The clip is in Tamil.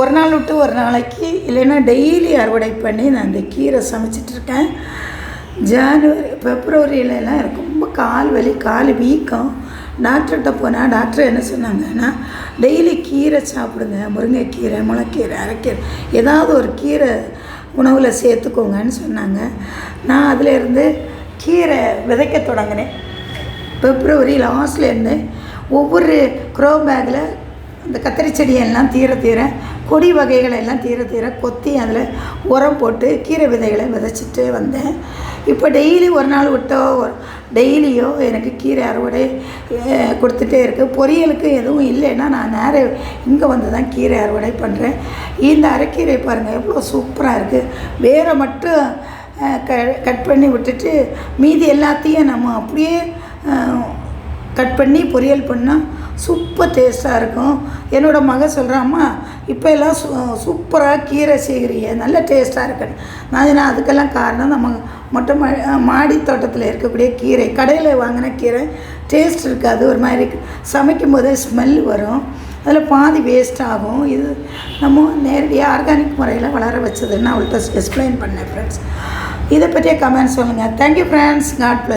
ஒரு நாள் விட்டு ஒரு நாளைக்கு இல்லைன்னா டெய்லி அறுவடை பண்ணி நான் இந்த கீரை சமைச்சிட்ருக்கேன். ஜான்வரி பிப்ரவரியிலலாம் எனக்கு ரொம்ப கால் வலி கால் வீக்கம். டாக்டர்கிட்ட போனால் டாக்டர் என்ன சொன்னாங்கன்னா டெய்லி கீரை சாப்பிடுங்க. முருங்கைக்கீரை முளைக்கீரை அரைக்கீரை. ஏதாவது ஒரு கீரை உணவில் சேர்த்துக்கோங்கன்னு சொன்னாங்க. நான் அதிலேருந்து கீரை விதைக்க தொடங்கினேன். பிப்ரவரி லாஸ்ட்லேருந்து ஒவ்வொரு க்ரோ பேக்கில் அந்த கத்திரி செடியெல்லாம் தீர தீர கொடி வகைகளை எல்லாம் தீர தீர கொத்தி அதில் உரம் போட்டு கீரை விதைகளை விதைச்சிட்டு வந்தேன். இப்போ டெய்லி ஒரு நாள் விட்டோ டெய்லியோ எனக்கு கீரை அறுவடை கொடுத்துட்டே இருக்குது பொரியலுக்கு எதுவும் இல்லைன்னா நான் நேரம் இங்கே வந்து தான் கீரை அறுவடை பண்ணுறேன். இந்த அரைக்கீரை பாருங்கள் எவ்வளோ சூப்பராக இருக்குது வேரை மட்டும் க கட் பண்ணி விட்டுட்டு மீதி எல்லாத்தையும் நம்ம அப்படியே கட் பண்ணி பொரியல் பண்ணால் சூப்பர் டேஸ்ட்டாக இருக்கும். என்னோடய மக சொல்கிறாம்மா இப்போ எல்லாம் சூ சூப்பராக கீரை செய்கிறீங்க நல்ல டேஸ்ட்டாக இருக்குன்னு நான் சொன்னேன், அதுக்கெல்லாம் காரணம் நம்ம மொட்டை மா மாடி தோட்டத்தில் இருக்கக்கூடிய கீரை. கடையில் வாங்கின கீரை டேஸ்ட் இருக்காது ஒரு மாதிரி சமைக்கும் போதே ஸ்மெல் வரும். அதில் பாதி வேஸ்ட் ஆகும். இது நம்ம நேரடியாக ஆர்கானிக் முறையில் வளர வச்சதுன்னு அவள்கிட்ட எக்ஸ்பிளைன் பண்ணேன் ஃப்ரெண்ட்ஸ் இதை பற்றிய கமெண்ட் சொல்லுங்கள் தேங்க்யூ ஃப்ரெண்ட்ஸ் காட்